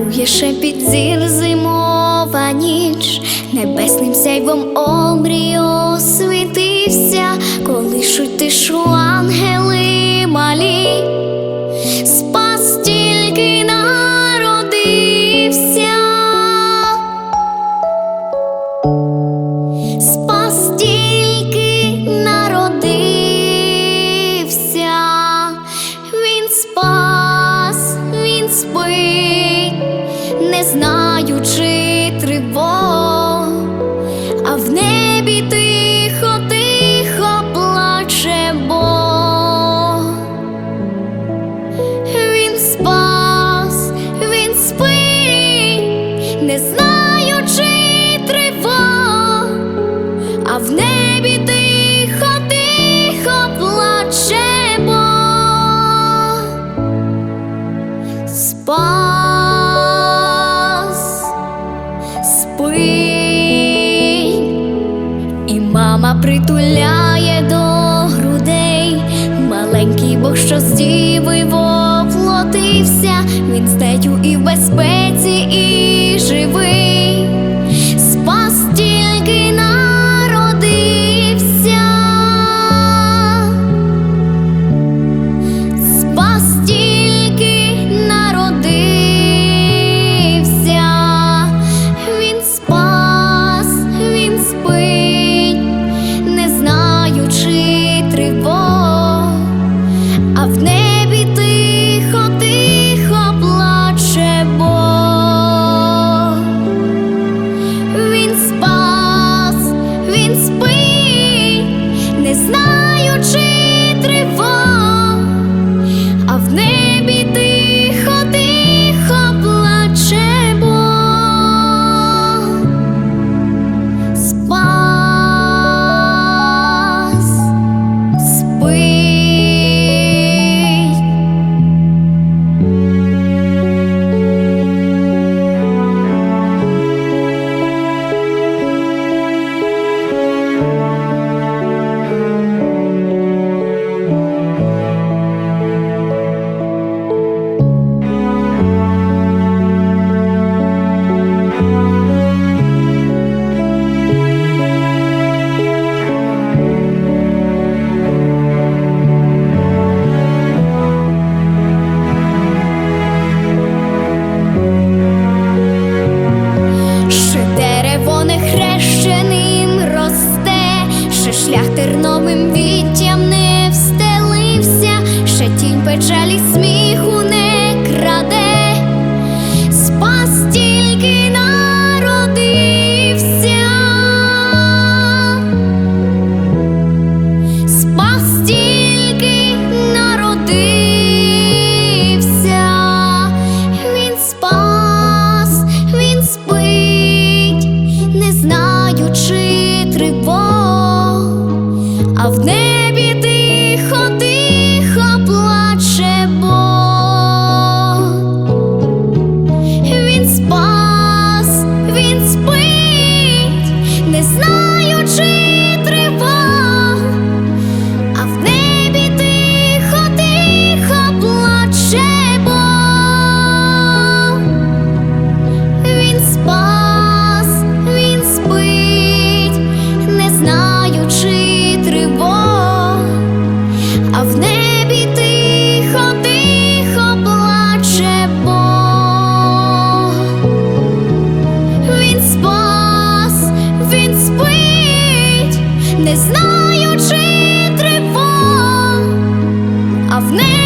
дарує під зір зимова ніч, небесним сяйвом обрій освітився, коли шуть тишу ангели. не знаючи трива, а в небі тихо, тихо плаче Спас, спить, і мама притуляє до грудей, маленький Бог, що з діви воплотився, він стеть. не знаючи. в неї.